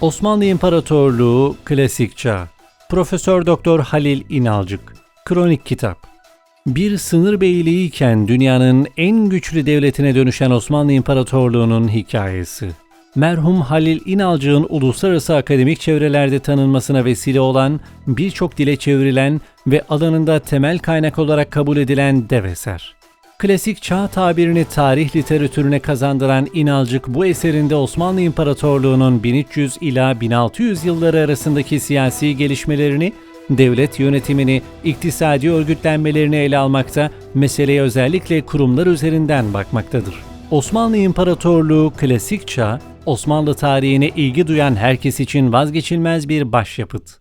Osmanlı İmparatorluğu Klasik Çağ Profesör Doktor Halil İnalcık Kronik Kitap Bir sınır beyliği iken dünyanın en güçlü devletine dönüşen Osmanlı İmparatorluğu'nun hikayesi. Merhum Halil İnalcık'ın uluslararası akademik çevrelerde tanınmasına vesile olan, birçok dile çevrilen ve alanında temel kaynak olarak kabul edilen dev eser. Klasik çağ tabirini tarih literatürüne kazandıran İnalcık bu eserinde Osmanlı İmparatorluğu'nun 1300 ila 1600 yılları arasındaki siyasi gelişmelerini, devlet yönetimini, iktisadi örgütlenmelerini ele almakta, meseleye özellikle kurumlar üzerinden bakmaktadır. Osmanlı İmparatorluğu klasik çağ, Osmanlı tarihine ilgi duyan herkes için vazgeçilmez bir başyapıt.